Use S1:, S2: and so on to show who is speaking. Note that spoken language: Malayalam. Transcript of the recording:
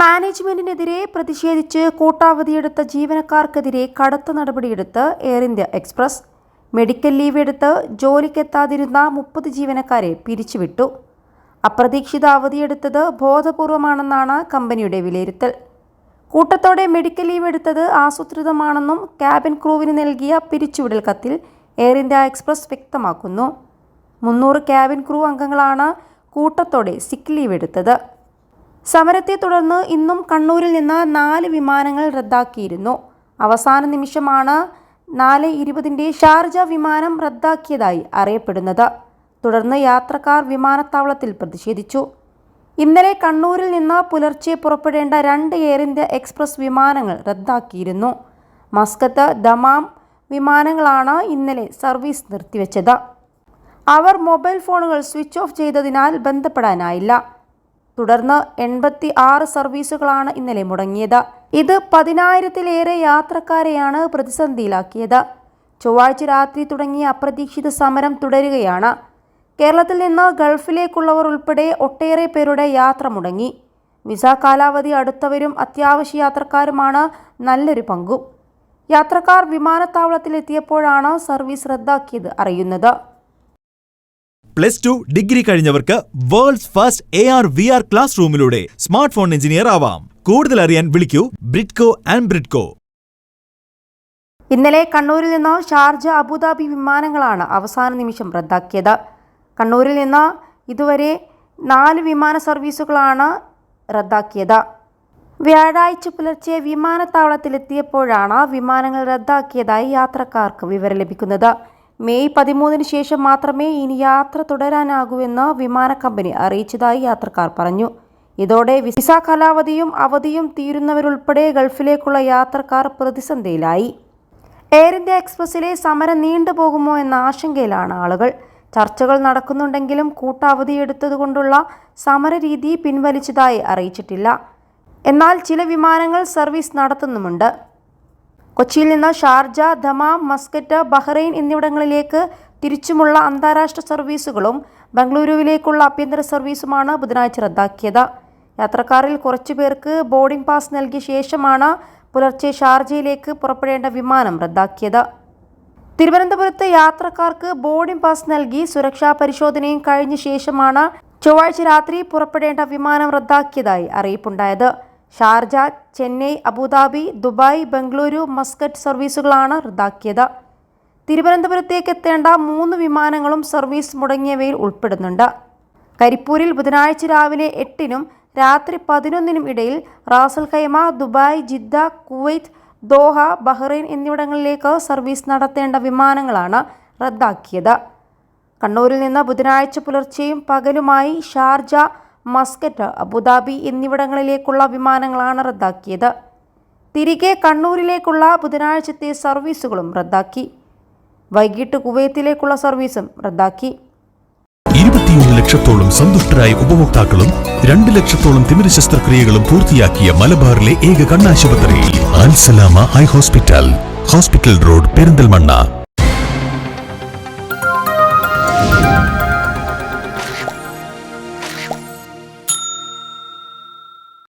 S1: മാനേജ്മെന്റിനെതിരെ പ്രതിഷേധിച്ച് കൂട്ടാവധിയെടുത്ത ജീവനക്കാർക്കെതിരെ കടുത്ത നടപടിയെടുത്ത് air India express. Medical leave എടുത്ത് ജോലിക്കെത്താതിരുന്ന മുപ്പത് ജീവനക്കാരെ പിരിച്ചുവിട്ടു. അപ്രതീക്ഷിത അവധിയെടുത്തത് ബോധപൂർവമാണെന്നാണ് കമ്പനിയുടെ വിലയിരുത്തൽ. കൂട്ടത്തോടെ മെഡിക്കൽ ലീവ് എടുത്തത് ആസൂത്രിതമാണെന്നും ക്യാബിൻ ക്രൂവിന് നൽകിയ പിരിച്ചുവിടൽ കത്തിൽ എയർ ഇന്ത്യ എക്സ്പ്രസ് വ്യക്തമാക്കുന്നു. മുന്നൂറ് ക്യാബിൻ ക്രൂ അംഗങ്ങളാണ് കൂട്ടത്തോടെ സിക്ക് ലീവ് എടുത്തത്. സമരത്തെ തുടർന്ന് ഇന്നും കണ്ണൂരിൽ നിന്ന് നാല് വിമാനങ്ങൾ റദ്ദാക്കിയിരുന്നു. അവസാന നിമിഷമാണ് നാല് ഇരുപതിന്റെ ഷാർജ വിമാനം റദ്ദാക്കിയതായി അറിയപ്പെടുന്നത്. തുടർന്ന് യാത്രക്കാർ വിമാനത്താവളത്തിൽ പ്രതിഷേധിച്ചു. ഇന്നലെ കണ്ണൂരിൽ നിന്ന് പുലർച്ചെ പുറപ്പെടേണ്ട രണ്ട് എയർ ഇന്ത്യ എക്സ്പ്രസ് വിമാനങ്ങൾ റദ്ദാക്കിയിരുന്നു. മസ്കത്ത് ദമാം വിമാനങ്ങളാണ് ഇന്നലെ സർവീസ് നിർത്തിവെച്ചത്. അവർ മൊബൈൽ ഫോണുകൾ സ്വിച്ച് ഓഫ് ചെയ്തതിനാൽ ബന്ധപ്പെടാനായില്ല. തുടർന്ന് എൺപത്തി ആറ് സർവീസുകളാണ് ഇന്നലെ മുടങ്ങിയത്. ഇത് പതിനായിരത്തിലേറെ യാത്രക്കാരെയാണ് പ്രതിസന്ധിയിലാക്കിയത്. ചൊവ്വാഴ്ച രാത്രി തുടങ്ങിയ അപ്രതീക്ഷിത സമരം തുടരുകയാണ്. കേരളത്തിൽ നിന്ന് ഗൾഫിലേക്കുള്ളവർ ഉൾപ്പെടെ ഒട്ടേറെ പേരുടെ യാത്ര മുടങ്ങി. വിസ കാലാവധി അടുത്തവരും അത്യാവശ്യ യാത്രക്കാരുമാണ് നല്ലൊരു പങ്കു. യാത്രക്കാർ വിമാനത്താവളത്തിലെത്തിയപ്പോഴാണ് സർവീസ് റദ്ദാക്കിയത് അറിയുന്നത്.
S2: Plus two degree കഴിഞ്ഞവർക്ക് world's first A R V R class റൂമിലൂടെ smart phone engineer ആവാം. കൂടുതൽ അറിയാൻ വിളിക്കൂ ബ്രിഡ്കോ ആൻഡ് ബ്രിഡ്കോ
S1: ഇന്നലെ കണ്ണൂരിൽ നിന്ന് ഷാർജ അബുദാബി വിമാനങ്ങളാണ് അവസാന നിമിഷം റദ്ദാക്കിയത്. കണ്ണൂരിൽ നിന്ന് ഇതുവരെ നാല് വിമാന സർവീസുകളാണ് റദ്ദാക്കിയത്. വ്യാഴാഴ്ച പുലർച്ചെ വിമാനത്താവളത്തിലെത്തിയപ്പോഴാണ് വിമാനങ്ങൾ റദ്ദാക്കിയതായി യാത്രക്കാർക്ക് വിവരം ലഭിക്കുന്നത്. മെയ് പതിമൂന്നിന് ശേഷം മാത്രമേ ഇനി യാത്ര തുടരാനാകൂവെന്ന് വിമാന കമ്പനി അറിയിച്ചതായി യാത്രക്കാർ പറഞ്ഞു. ഇതോടെ വിസ കാലാവധിയും അവധിയും തീരുന്നവരുൾപ്പെടെ ഗൾഫിലേക്കുള്ള യാത്രക്കാർ പ്രതിസന്ധിയിലായി. എയർ ഇന്ത്യ എക്സ്പ്രസിലെ സമരം നീണ്ടുപോകുമോ എന്ന ആശങ്കയിലാണ് ആളുകൾ. ചർച്ചകൾ നടക്കുന്നുണ്ടെങ്കിലും കൂട്ടാവധിയെടുത്തതുകൊണ്ടുള്ള സമരരീതി പിൻവലിച്ചതായി അറിയിച്ചിട്ടില്ല. എന്നാൽ ചില വിമാനങ്ങൾ സർവീസ് നടത്തുന്നുമുണ്ട്. കൊച്ചിയിൽ നിന്ന് ഷാർജ ദമാം മസ്കറ്റ് ബഹ്റൈൻ എന്നിവിടങ്ങളിലേക്ക് തിരിച്ചുമുള്ള അന്താരാഷ്ട്ര സർവീസുകളും ബംഗളൂരുവിലേക്കുള്ള ആഭ്യന്തര സർവീസുമാണ് ബുധനാഴ്ച റദ്ദാക്കിയത്. യാത്രക്കാരിൽ കുറച്ചു പേർക്ക് ബോർഡിംഗ് പാസ് നൽകിയ ശേഷമാണ് പുലർച്ചെ ഷാർജയിലേക്ക് പുറപ്പെടേണ്ട വിമാനം റദ്ദാക്കിയത്. തിരുവനന്തപുരത്ത് യാത്രക്കാർക്ക് ബോർഡിംഗ് പാസ് നൽകി സുരക്ഷാ പരിശോധനയും കഴിഞ്ഞ ശേഷമാണ് ചൊവ്വാഴ്ച രാത്രി പുറപ്പെടേണ്ട വിമാനം റദ്ദാക്കിയതായി അറിയിപ്പുണ്ടായത്. Sharjah Chennai Abu Dhabi Dubai Bengaluru Muscat സർവീസുകളാണ് റദ്ദാക്കിയത്. തിരുവനന്തപുരത്തേക്ക് എത്തേണ്ട മൂന്ന് വിമാനങ്ങളും സർവീസ് മുടങ്ങിയവയിൽ ഉൾപ്പെടുന്നുണ്ട്. കരിപ്പൂരിൽ ബുധനാഴ്ച രാവിലെ എട്ടിനും രാത്രി പതിനൊന്നിനും ഇടയിൽ Ras al Khaimah Dubai Jeddah Kuwait Doha Bahrain എന്നിവിടങ്ങളിലേക്ക് സർവീസ് നടത്തേണ്ട വിമാനങ്ങളാണ് റദ്ദാക്കിയത്. കണ്ണൂരിൽ നിന്ന് ബുധനാഴ്ച പുലർച്ചെയും പകലുമായി ഷാർജ മസ്കറ്റ് അബുദാബി എന്നിവിടങ്ങളിലേക്കുള്ള വിമാനങ്ങളാണ് റദ്ദാക്കിയത്. തിരികെ കണ്ണൂരിലേക്കുള്ള ബുധനാഴ്ചത്തെ സർവീസുകളും റദ്ദാക്കി. വൈകിട്ട് കുവൈത്തിലേക്കുള്ള സർവീസും റദ്ദാക്കി.
S3: ഇരുപത്തിയൊന്ന് ലക്ഷത്തോളം സന്തുഷ്ടരായ ഉപഭോക്താക്കളും രണ്ട് ലക്ഷത്തോളം തിമിര ശസ്ത്രക്രിയകളും പൂർത്തിയാക്കിയ മലബാറിലെ ഏക കണ്ണാശുപത്രി Ansalama eye hospital. Hospital road Perinthalmanna.